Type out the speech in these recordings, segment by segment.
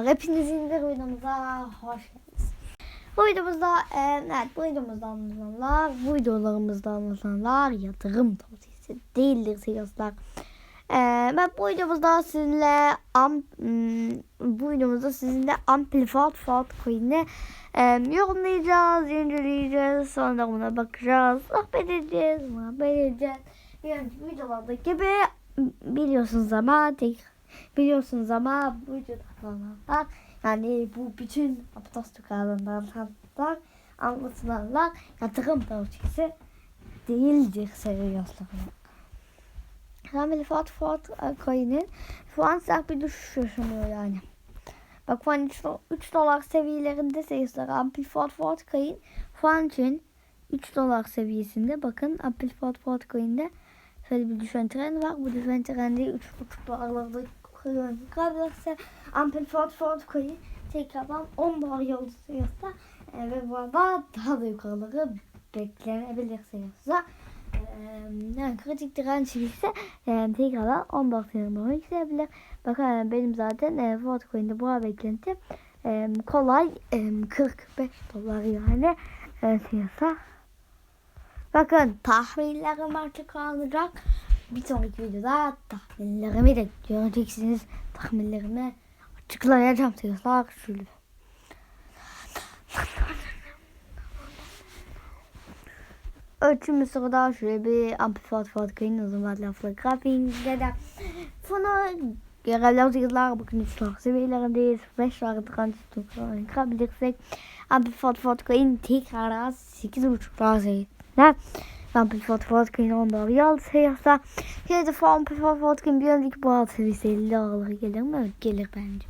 Merhabalar arkadaşlar. Hepinizin bir videomuza hoş geldiniz. Bu videomuzda e, evet bu videomuzda anlatılanlar, bu videolarımızda anlatılanlar yatırım tavsiyesi değildir arkadaşlar. E, ben bu videomuzda sizinle am, hmm, bu videomuzda sizinle Amplifat Fat Coin'i e, yorumlayacağız, inceleyeceğiz, sonra buna bakacağız, sohbet edeceğiz, muhabbet edeceğiz. Bir önceki videolardaki gibi biliyorsunuz ama tek biliyorsunuz ama bu anlatılanlar yani bu bütün Aptos kanallarından anlatılanlar yatırım tavsiyesi değildir sevgili dostlarım. Ramil Fat Fat coin'in şu an sert bir düşüş yaşanıyor yani. Bak şu an 3, 3 dolar seviyelerinde sayısılar Ampli Fat Fat coin şu an için 3 dolar seviyesinde bakın Ampli Fat Fat coin'de şöyle bir düşen trend var. Bu düşen trendi 3.5 dolarlarda kırılırsa Ampli Fat Fat coin tekrardan 10 dolar yolu sayısında e, ve bu arada daha da yukarıları beklenebilir sayısında. Yani kritik direnç ise e, tekrardan 10 dolar sayısında yükselebilir. Bakın benim zaten e, Fat coin'de bu beklenti e, kolay e, 45 dolar yani e. Bakın tahminlerim artık alacak. Bir sonraki videoda tahminlerimi de göreceksiniz. Tahminlerimi açıklayacağım sayıslar şöyle. Ölçümü sırada şöyle bir amplifat fabrikayın uzun vadeli grafiğinde de fonu görevler sayılar bakın 3 dolar seviyelerindeyiz. 5 dolar transit çıkabilirsek amplifat fabrikayın tekrar 8,5 dolar seviyesinde fabrikayın 10 dolar yol sayısı. Şimdi de amplifat fabrikayın bir önceki bu alt 50 dolar gelir mi? Gelir bence.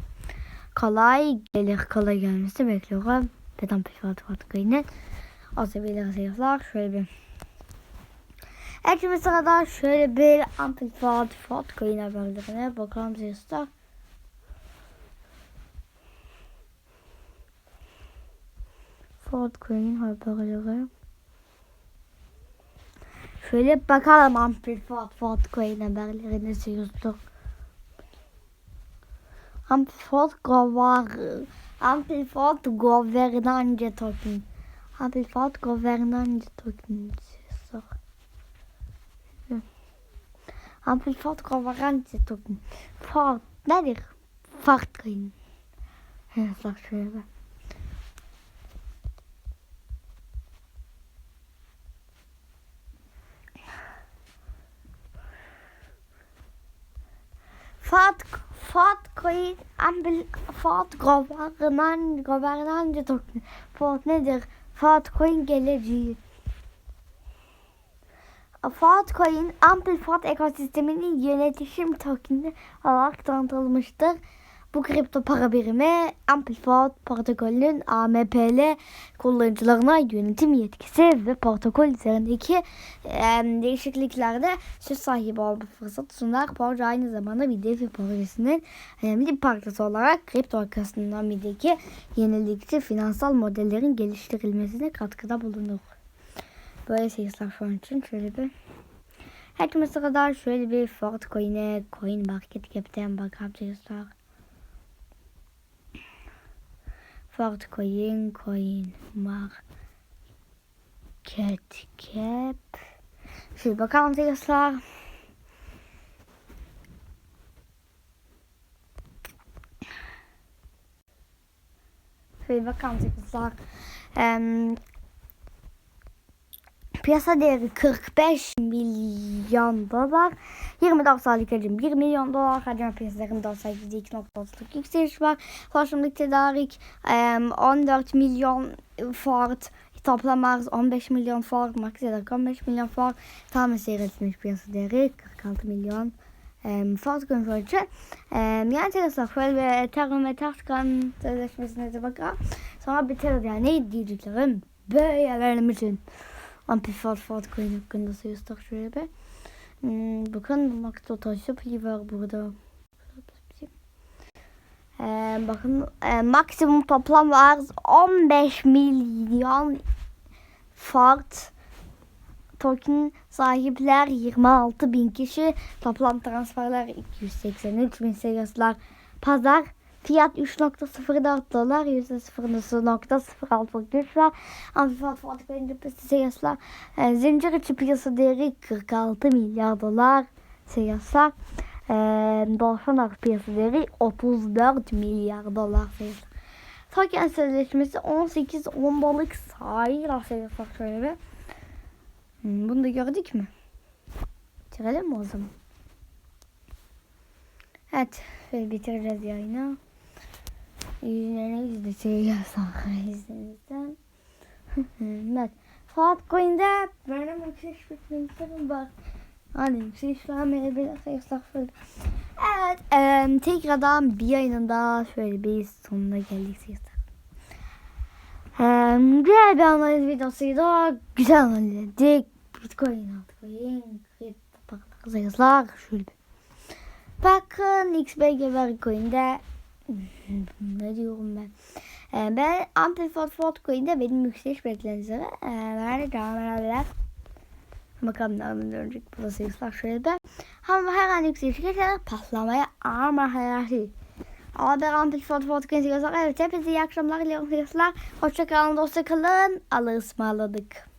Kolay gelir kolay gelmesi bekliyorum. Ben amplifat fabrikayının o seviyeleri sayılar şöyle bir Ekimi sırada şöyle bir amplifat fabrikayın haberlerine bakalım sayıslar. Fabrikayın haberleri. Şöyle bakalım amplifat fabrikayın haberlerine sayıslar. Amplifat govar amplifat governance token. Amplifat governance token sayıslar. Amplifat governance token. Fart nedir? Fabrikayın. Sayıslar şöyle. Coin ambil Fat governan governance token. Fat nedir? Fat coin geleceği. Fat coin Amplifat ekosisteminin yönetişim tokeni olarak tanıtılmıştır. Bu kripto para birimi Amplifat protokolünün AMPL kullanıcılarına yönetim yetkisi ve protokol üzerindeki e, değişikliklerde söz sahibi olma fırsatı sunar. Proje aynı zamanda bir DeFi projesinin önemli bir parçası olarak kripto ekonomideki yenilikçi finansal modellerin geliştirilmesine katkıda bulunur. Böyle sayıslar şu an için şöyle bir Hepimiz kadar şöyle bir Ford Coin'e Coin Market Cap'ten bakabilirsiniz. Vartkoyun, market cap Superkampsykler. Superkampsykler. Um, piyasadaki 45 milyon dolar 24 saatlik hacim 1 milyon dolar. Harcama piyasalarında 2.30'luk yükseliş var. Toplamlık tedarik 14 milyon fort. Toplam arz 15 milyon fort. Maksiyedak 15 milyon fort. Tam seyretmiş piyasa değeri 46 milyon um, fort kontrolcü. Um, yani arkadaşlar şöyle bir Ethereum ve Tarkan sözleşmesine bakalım. Sonra bitiririz yani ne diyeceklerim böyle benim için. Fat Coin hakkında sayıslar şöyle bir. Hmm, bakın Makto taşı pili var burada. Ee, bakın e, maksimum toplam arz 15 milyon fart. Token sahipler 26 bin kişi. Toplam transferler 283 bin sayıslar pazar Fiyat 3.04 dolar. %0.06 güç var. Amfifat Fatih cephesi seyaslar. E, zincir içi piyasa değeri 46 milyar dolar seyaslar. E, Borsa nakit piyasa değeri 34 milyar dolar seyaslar. Token sözleşmesi 18-10 balık sahil seyaslar şöyle bir. Hmm, bunu da gördük mü? Bitirelim mi o zaman? Evet. Bitireceğiz yayını. Yüzleriniz de şey yazsak izlerinizden. evet. Fuat Coin'de benim yüksek bitmeklerim var. Hani sayısak şöyle. Evet. E, tekrardan bir yayının daha şöyle bir sonuna geldik sayısak. E, güzel bir analiz videosuydu. Güzel analiz ettik. Bitcoin, altcoin, kripto paralar sayısak şöyle. Bakın XBG Vercoin'de ne diyorum ben? Ee, ben Amplify Coin'de benim yükseliş beklentileri ee, devam ederler. Bakalım zaman dönecek bu sayıslar şöyle de. Ama her an yükseliş geçer patlamaya ama şey. Ama ben Amplify Coin'i evet hepinize iyi akşamlar diliyorum sayıslar. Hoşçakalın dostça kalın. Allah'a ısmarladık.